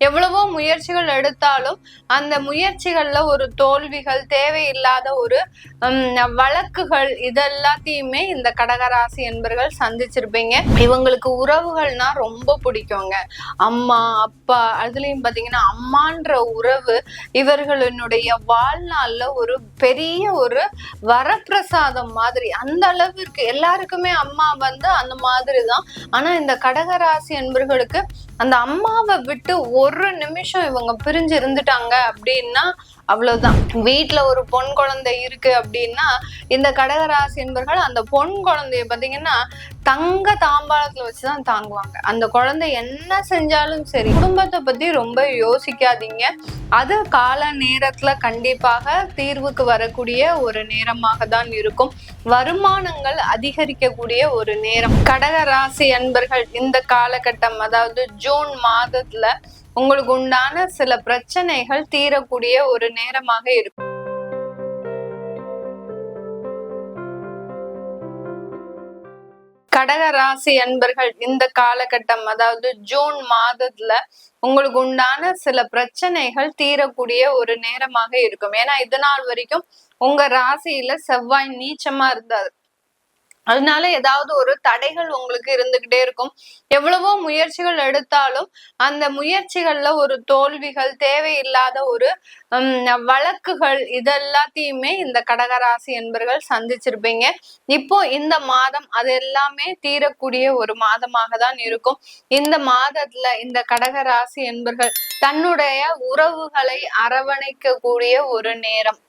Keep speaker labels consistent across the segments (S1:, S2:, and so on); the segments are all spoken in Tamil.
S1: எவ்வளவோ முயற்சிகள் எடுத்தாலும் அந்த முயற்சிகள்ல ஒரு தோல்விகள் தேவையில்லாத ஒரு வழக்குகள் இதெல்லாத்தையுமே இந்த கடகராசி என்பர்கள் சந்திச்சிருப்பீங்க. இவங்களுக்கு உறவுகள்னா ரொம்ப பிடிக்குங்க. அம்மா அப்பா அதுலயும் பாத்தீங்கன்னா அம்மான்ற உறவு இவர்களினுடைய வாழ்நாள்ல ஒரு பெரிய ஒரு வரப்பிரசாதம் மாதிரி. அந்த அளவிற்கு எல்லாருக்குமே அம்மா வந்து அந்த மாதிரி தான் ஆனா இந்த கடகராசி என்பர்களுக்கு அந்த அம்மாவை விட்டு ஒரு நிமிஷம் இவங்க பிரிஞ்சு இருந்துட்டாங்க அப்படின்னா அவ்வளவுதான். வீட்டுல ஒரு பொன் குழந்தை இருக்கு அப்படின்னா இந்த கடகராசி என்பர்கள் அந்த பொன் குழந்தைய பாத்தீங்கன்னா தங்க தாம்பாளத்துல வச்சுதான் தாங்குவாங்க. அந்த குழந்தை என்ன செஞ்சாலும் சரி குடும்பத்தை பத்தி ரொம்ப யோசிக்காதீங்க. அது கால நேரத்துல கண்டிப்பாக தீர்வுக்கு வரக்கூடிய ஒரு நேரமாக தான் இருக்கும். வருமானங்கள் அதிகரிக்கக்கூடிய ஒரு நேரம். கடக ராசி அன்பர்கள் இந்த காலகட்டம் அதாவது ஜூன் மாதத்துல உங்களுக்கு உண்டான சில பிரச்சனைகள் தீரக்கூடிய ஒரு நேரமாக இருக்கும். கடக ராசி அன்பர்கள் இந்த காலகட்டம் அதாவது ஜூன் மாதத்துல உங்களுக்கு உண்டான சில பிரச்சனைகள் தீரக்கூடிய ஒரு நேரமாக இருக்கும். ஏன்னா இது நாள் வரைக்கும் உங்க ராசியில செவ்வாய் நீச்சமா இருந்தாரு. அதனால ஏதாவது ஒரு தடைகள் உங்களுக்கு இருந்துகிட்டே இருக்கும். எவ்வளவோ முயற்சிகள் எடுத்தாலும் அந்த முயற்சிகள்ல ஒரு தோல்விகள் தேவையில்லாத ஒரு ஹம், வழக்குகள் இதெல்லாத்தையுமே இந்த கடகராசி என்பர்கள் சந்திச்சிருப்பீங்க. இப்போ இந்த மாதம் அது எல்லாமே தீரக்கூடிய ஒரு மாதமாக தான் இருக்கும். இந்த மாதத்துல இந்த கடகராசி என்பர்கள் தன்னுடைய உறவுகளை அரவணைக்கக்கூடிய ஒரு நேரம்.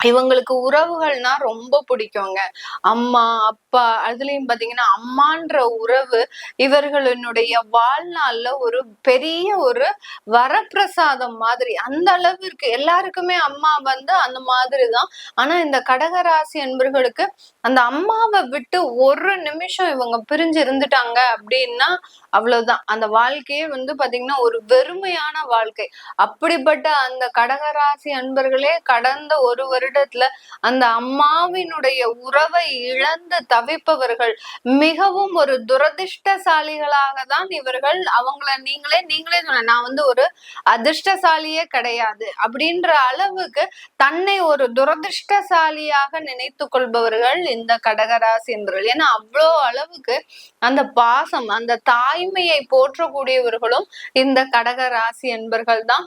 S1: இவங்களுக்கு உறவுகள்னா ரொம்ப பிடிக்குங்க. அம்மா அப்பா அதுலயும் பாத்தீங்கன்னா அம்மான்ற உறவு இவர்களினுடைய வாழ்நாள்ல ஒரு பெரிய ஒரு வரப்பிரசாதம் மாதிரி. அந்த அளவிற்கு எல்லாருக்குமே அம்மா வந்து அந்த மாதிரிதான். ஆனா இந்த கடகராசி என்பர்களுக்கு அந்த அம்மாவை விட்டு ஒரு நிமிஷம் இவங்க பிரிஞ்சு இருந்துட்டாங்க அப்படின்னா அவ்வளவுதான். அந்த வாழ்க்கையே வந்து பாத்தீங்கன்னா ஒரு வெறுமையான வாழ்க்கை. அப்படிப்பட்ட அந்த கடகராசி அன்பர்களே கடந்த ஒரு வருடத்துல அந்த அம்மாவினுடைய உறவை இழந்து தவிப்பவர்கள் மிகவும் ஒரு துரதிர்ஷ்டசாலிகளாக தான் இவர்கள். அவங்கள நீங்களே நீங்களே சொன்ன நான் வந்து ஒரு அதிர்ஷ்டசாலியே கிடையாது அப்படின்ற அளவுக்கு தன்னை ஒரு துரதிர்ஷ்டசாலியாக நினைத்து கொள்பவர்கள் இந்த கடகராசி என்பவர்கள் ஏன்னா அவ்வளோ அளவுக்கு அந்த பாசம் அந்த தாய் தாய்மையை போற்றக்கூடியவர்களும் இந்த கடக ராசி என்பர்கள் தான்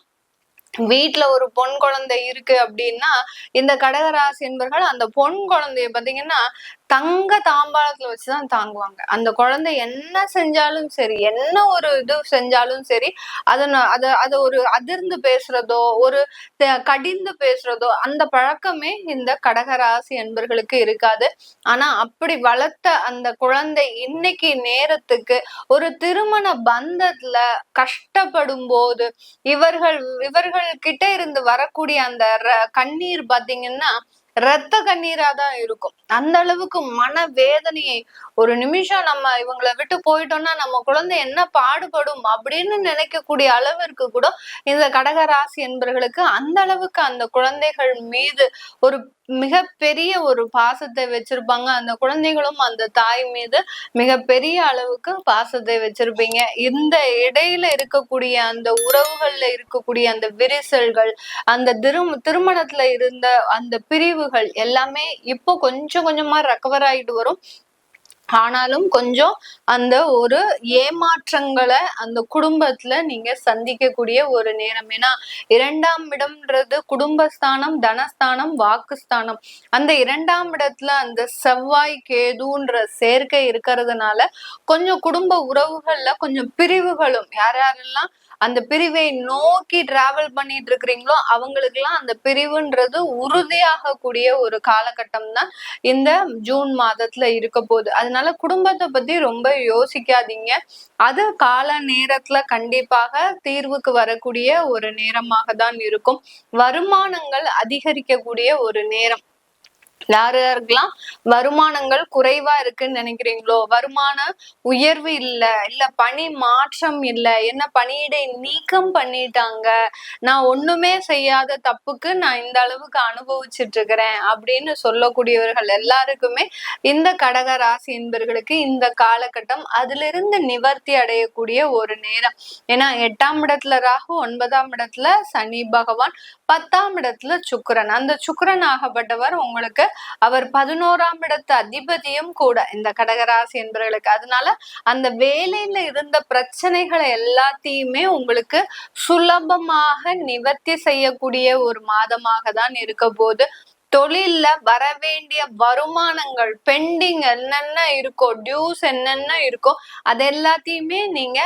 S1: வீட்டுல ஒரு பொன் குழந்தை இருக்கு அப்படின்னா இந்த கடகராசி என்பர்கள் அந்த பொன் குழந்தைய பாத்தீங்கன்னா தங்க தாம்பாளத்துல வச்சுதான் தாங்குவாங்க. அந்த குழந்தை என்ன செஞ்சாலும் சரி என்ன ஒரு இது செஞ்சாலும் சரி அதை அதை அதை ஒரு அதிர்ந்து பேசுறதோ ஒரு கடிந்து பேசுறதோ அந்த பழக்கமே இந்த கடகராசி என்பர்களுக்கு இருக்காது. ஆனா அப்படி வளர்த்த அந்த குழந்தை இன்னைக்கு நேரத்துக்கு ஒரு திருமண பந்தத்துல கஷ்டப்படும் போது இவர்கள் இவர்கள் கிட்ட இருந்து வரக்கூடிய அந்த கண்ணீர் பாத்தீங்கன்னா ரத்த கண்ணீரா தான் இருக்கும். அந்த அளவுக்கு மன வேதனையை ஒரு நிமிஷம் நம்ம இவங்களை விட்டு போயிட்டோம்னா நம்ம குழந்தை என்ன பாடுபடும் அப்படின்னு நினைக்கக்கூடிய அளவிற்கு கூட இந்த கடக ராசி என்பவர்களுக்கு அந்த அளவுக்கு அந்த குழந்தைகள் மீது ஒரு மிகப்பெரிய ஒரு பாசத்தை வச்சிருப்பாங்க. அந்த குழந்தைகளும் அந்த தாய் மீது மிகப்பெரிய அளவுக்கு பாசத்தை வச்சிருப்பீங்க. இந்த இடையில இருக்கக்கூடிய அந்த உறவுகள்ல இருக்கக்கூடிய அந்த விரிசல்கள் அந்த திரும் திருமணத்துல இருந்த அந்த பிரிவுகள் எல்லாமே இப்போ கொஞ்சம் கொஞ்சமா ரெக்கவர் ஆயிட்டு வரும். ஆனாலும் கொஞ்சம் அந்த ஒரு ஏமாற்றங்களை அந்த குடும்பத்துல நீங்க சந்திக்கக்கூடிய ஒரு நேரம். ஏன்னா இரண்டாம் இடம்ன்றது குடும்பஸ்தானம் தனஸ்தானம் வாக்குஸ்தானம். அந்த இரண்டாம் இடத்துல அந்த செவ்வாய் கேதுன்ற சேர்க்கை இருக்கிறதுனால கொஞ்சம் குடும்ப உறவுகள்ல கொஞ்சம் பிரிவுகளும் யார் யாரெல்லாம் அந்த பிரிவை நோக்கி டிராவல் பண்ணிட்டு இருக்கிறீங்களோ அவங்களுக்கு எல்லாம் அந்த பிரிவுன்றது உறுதியாக கூடிய ஒரு காலகட்டம் தான் இந்த ஜூன் மாதத்துல இருக்க போகுது. அதனால குடும்பத்தை பத்தி ரொம்ப யோசிக்காதீங்க. அது கால நேரத்துல கண்டிப்பாக தீர்வுக்கு வரக்கூடிய ஒரு நேரமாக தான் இருக்கும். வருமானங்கள் அதிகரிக்கக்கூடிய ஒரு நேரம். யாரு யாருக்கெல்லாம் வருமானங்கள் குறைவா இருக்குன்னு நினைக்கிறீங்களோ வருமான உயர்வு இல்ல இல்ல பணி மாற்றம் இல்ல என்ன பணியிடை நீக்கம் பண்ணிட்டாங்க நான் ஒண்ணுமே செய்யாத தப்புக்கு நான் இந்த அளவுக்கு அனுபவிச்சுட்டு இருக்கிறேன் அப்படின்னு சொல்லக்கூடியவர்கள் எல்லாருக்குமே இந்த கடக ராசி என்பர்களுக்கு இந்த காலகட்டம் அதுல இருந்து நிவர்த்தி அடையக்கூடிய ஒரு நேரம். ஏன்னா எட்டாம் இடத்துல ராகு ஒன்பதாம் இடத்துல சனி பகவான் பத்தாம் இடத்துல சுக்கரன். அந்த சுக்கரன் ஆகப்பட்டவர் உங்களுக்கு அவர் பதினோராம் இடத்து அதிபதியும் கூட இந்த கடகராசி என்பவர்களுக்கு அதனால அந்த வேலையில இருந்த பிரச்சனைகளை எல்லாத்தையுமே உங்களுக்கு சுலபமாக நிவர்த்தி செய்யக்கூடிய ஒரு மாதமாக தான் இருக்க போது தொழில்ல வர வேண்டிய வருமானங்கள் பெண்டிங் என்னென்ன இருக்கோ டியூஸ் என்னென்ன இருக்கோ அது எல்லாத்தையுமே நீங்க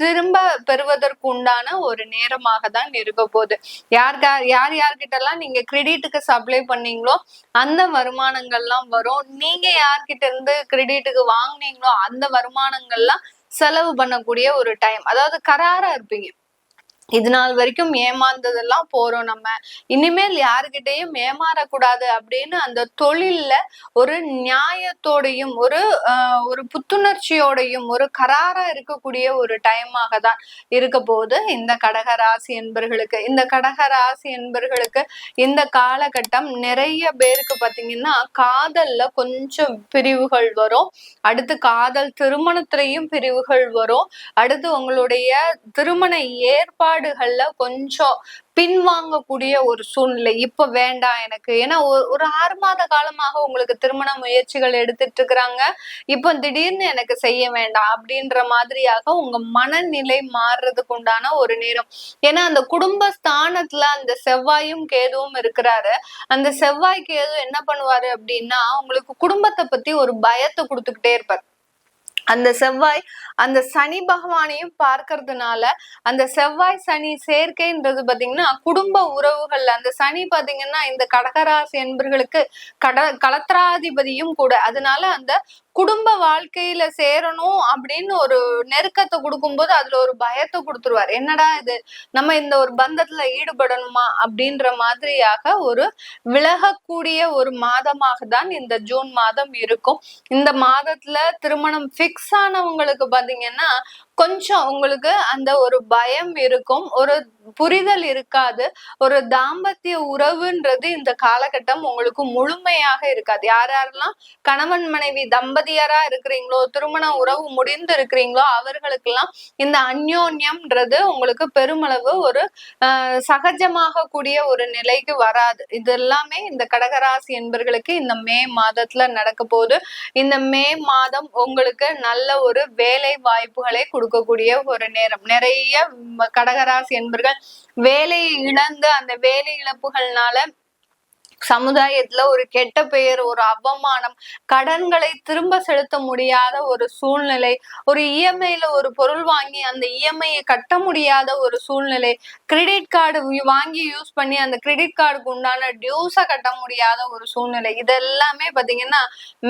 S1: திரும்ப பெறுவதற்கு உண்டான ஒரு நேரமாக தான் இருக்க போகுது. யார் யார் யார்கிட்ட எல்லாம் நீங்க கிரெடிட்டுக்கு சப்ளை பண்ணீங்களோ அந்த வருமானங்கள்லாம் வரும். நீங்க யார்கிட்ட இருந்து கிரெடிட்டுக்கு வாங்கினீங்களோ அந்த வருமானங்கள்லாம் செலவு பண்ணக்கூடிய ஒரு டைம் அதாவது கராரா இருப்பீங்க. இது நாள் வரைக்கும் ஏமாந்ததெல்லாம் போறோம் நம்ம. இனிமேல் யாருக்கிட்டையும் ஏமாறக்கூடாது அப்படின்னு அந்த தொழில்ல ஒரு நியாயத்தோடையும் ஒரு ஒரு புத்துணர்ச்சியோடையும் ஒரு கராரா இருக்கக்கூடிய ஒரு டைமாக தான் இருக்க போது இந்த கடக ராசி என்பர்களுக்கு இந்த கடக ராசி என்பர்களுக்கு இந்த காலகட்டம் நிறைய பேருக்கு பாத்தீங்கன்னா காதல்ல கொஞ்சம் பிரிவுகள் வரும். அடுத்து காதல் திருமணத்திலையும் பிரிவுகள் வரும். அடுத்து உங்களுடைய திருமண ஏற்பாடு நாடுகள்ல கொஞ்சம் பின்வாங்கக்கூடிய ஒரு சூழ்நிலை. இப்ப வேண்டாம் எனக்கு. ஏன்னா ஒரு ஆறு மாத காலமாக உங்களுக்கு திருமண முயற்சிகள் எடுத்துட்டு இருக்கிறாங்க இப்போ திடீர்னு எனக்கு செய்ய வேண்டாம் அப்படின்ற மாதிரியாக உங்க மனநிலை மாறுறதுக்கு உண்டான ஒரு நேரம். ஏன்னா அந்த குடும்ப ஸ்தானத்துல அந்த செவ்வாயும் கேதுவும் இருக்கிறாரு. அந்த செவ்வாய் கேது என்ன பண்ணுவாரு அப்படின்னா உங்களுக்கு குடும்பத்தை பத்தி ஒரு பயத்தை கொடுத்துக்கிட்டே இருப்பார். அந்த செவ்வாய் அந்த சனி பகவானையும் பார்க்கறதுனால அந்த செவ்வாய் சனி சேர்க்கைன்றது பாத்தீங்கன்னா குடும்ப உறவுகள்ல அந்த சனி பாத்தீங்கன்னா இந்த கடகராசி என்பர்களுக்கு கட கலத்திராதிபதியும் கூட அதனால அந்த குடும்ப வாழ்க்கையில சேரணும் அப்படின்னு ஒரு நெருக்கத்தை கொடுக்கும்போது அதுல ஒரு பயத்தை கொடுத்துருவார். என்னடா இது? நம்ம இந்த ஒரு பந்தத்துல ஈடுபடணுமா? அப்படின்ற மாதிரியாக ஒரு விலகக்கூடிய ஒரு மாதமாக தான் இந்த ஜூன் மாதம் இருக்கும். இந்த மாதத்துல திருமணம் பிக்ஸ் ஆனவங்களுக்கு பாத்தீங்கன்னா கொஞ்சம் உங்களுக்கு அந்த ஒரு பயம் இருக்கும். ஒரு புரிதல் இருக்காது. ஒரு தாம்பத்திய உறவுன்றது இந்த காலகட்டம் உங்களுக்கு முழுமையாக இருக்காது. யார் யாரெல்லாம் கணவன் மனைவி தம்பதியரா இருக்கிறீங்களோ திருமண உறவு முடிந்து இருக்கிறீங்களோ அவர்களுக்கெல்லாம் இந்த அந்யோன்யம்ன்றது உங்களுக்கு பெருமளவு ஒரு சகஜமாக கூடிய ஒரு நிலைக்கு வராது. இது எல்லாமே இந்த கடகராசி என்பர்களுக்கு இந்த மே மாதத்துல நடக்க போகுது. இந்த மே மாதம் உங்களுக்கு நல்ல ஒரு வேலை வாய்ப்புகளை கொடுக்கக்கூடிய ஒரு நேரம். நிறைய கடகராசி என்பர்கள் வேலையை இழந்து அந்த வேலை இழப்புகள்னால சமுதாயத்துல ஒரு கெட்ட பெயர் ஒரு அவமானம் கடன்களை திரும்ப செலுத்த முடியாத ஒரு சூழ்நிலை ஒரு இஎம்ஐல ஒரு பொருள் வாங்கி அந்த இஎம்ஐயை கட்ட முடியாத ஒரு சூழ்நிலை கிரெடிட் கார்டு வாங்கி யூஸ் பண்ணி அந்த கிரெடிட் கார்டுக்கு உண்டான டியூஸை கட்ட முடியாத ஒரு சூழ்நிலை. இதெல்லாமே பாத்தீங்கன்னா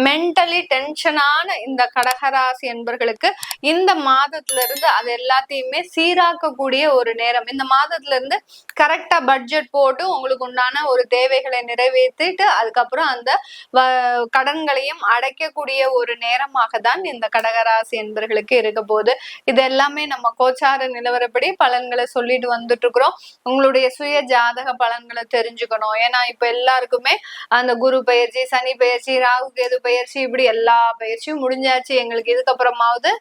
S1: மென்டலி டென்ஷனான இந்த கடகராசி என்பர்களுக்கு இந்த மாதத்துல இருந்து அது எல்லாத்தையுமே சீராக்கக்கூடிய ஒரு நேரம். இந்த மாதத்துல இருந்து கரெக்டா பட்ஜெட் போட்டு உங்களுக்கு உண்டான ஒரு தேவைகளை நிறை நிறைவேற்றிட்டு அதுக்கப்புறம் அந்த கடன்களையும் அடைக்கக்கூடிய ஒரு நேரமாக தான் இந்த கடகராசி என்பர்களுக்கு இருக்க போகுது. இது எல்லாமே நம்ம கோச்சார நிலவரப்படி பலன்களை சொல்லிட்டு வந்துட்டு இருக்கிறோம் உங்களுடைய சுய ஜாதக பலன்களை தெரிஞ்சுக்கணும். ஏன்னா இப்ப எல்லாருக்குமே அந்த குரு பயிற்சி சனி பயிற்சி ராகு கேது பயிற்சி இப்படி எல்லா பயிற்சியும் முடிஞ்சாச்சு. எங்களுக்கு இதுக்கப்புறமாவது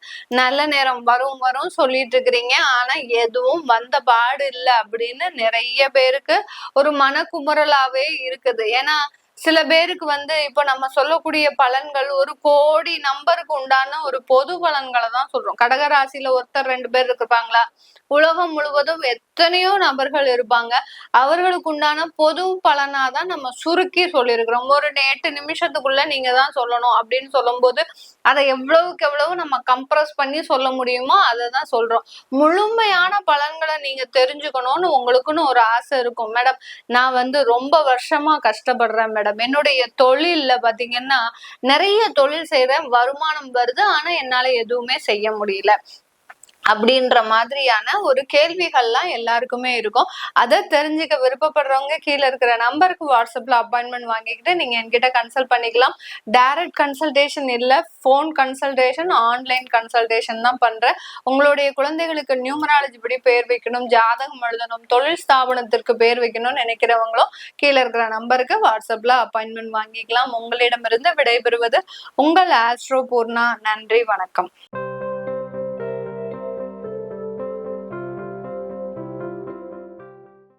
S1: நல்ல நேரம் வரும் வரும் சொல்லிட்டு இருக்கிறீங்க ஆனா எதுவும் வந்த பாடு இல்லை அப்படின்னு நிறைய பேருக்கு ஒரு மனக்குமுறலாவே இருக்கு. இருக்குது. ஏன்னா சில பேருக்கு வந்து இப்ப நம்ம சொல்லக்கூடிய பலன்கள் ஒரு கோடி நம்பருக்கு உண்டான ஒரு பொது பலன்களை தான் சொல்றோம். கடகராசியில ஒருத்தர் ரெண்டு பேர் இருப்பாங்களா உலகம் முழுவதும் எத்தனையோ நபர்கள் இருப்பாங்க. அவர்களுக்கு உண்டான பொது பலனா தான் நம்ம சுருக்கி சொல்லியிருக்கிறோம். ஒரு எட்டு நிமிஷத்துக்குள்ள நீங்க தான் சொல்லணும் அப்படின்னு சொல்லும் போது அதை எவ்வளவுக்கு எவ்வளவு நம்ம கம்ப்ரஸ் பண்ணி சொல்ல முடியுமோ அதை தான் சொல்றோம். முழுமையான பலன்களை நீங்க தெரிஞ்சுக்கணும்னு உங்களுக்குன்னு ஒரு ஆசை இருக்கும். மேடம் நான் வந்து ரொம்ப வருஷமா கஷ்டப்படுறேன் மேடம். மேடம். என்னுடைய தொழில்ல பாத்தீங்கன்னா நிறைய தொழில் செய்யறேன் வருமானம் வருது. ஆனா என்னால எதுவுமே செய்ய முடியல. அப்படின்ற மாதிரியான ஒரு கேள்விகள்லாம் எல்லாருக்குமே இருக்கும். அதை தெரிஞ்சுக்க விருப்பப்படுறவங்க கீழே இருக்கிற நம்பருக்கு வாட்ஸ்அப்ல அப்பாயின்மெண்ட் வாங்கிக்கிட்டு நீங்க என்கிட்ட கன்சல்ட் பண்ணிக்கலாம். டைரக்ட் கன்சல்டேஷன் இல்லை ஃபோன் கன்சல்டேஷன் ஆன்லைன் கன்சல்டேஷன் தான் பண்றேன். உங்களுடைய குழந்தைகளுக்கு நியூமராலஜி படி பேர் வைக்கணும் ஜாதகம் எழுதணும் தொழில் ஸ்தாபனத்திற்கு பேர் வைக்கணும்னு நினைக்கிறவங்களும் கீழே இருக்கிற நம்பருக்கு வாட்ஸ்அப்ல அப்பாயின்மெண்ட் வாங்கிக்கலாம். உங்களிடமிருந்து விடைபெறுவது உங்கள் ஆஸ்ட்ரோ பூர்ணா நன்றி வணக்கம்.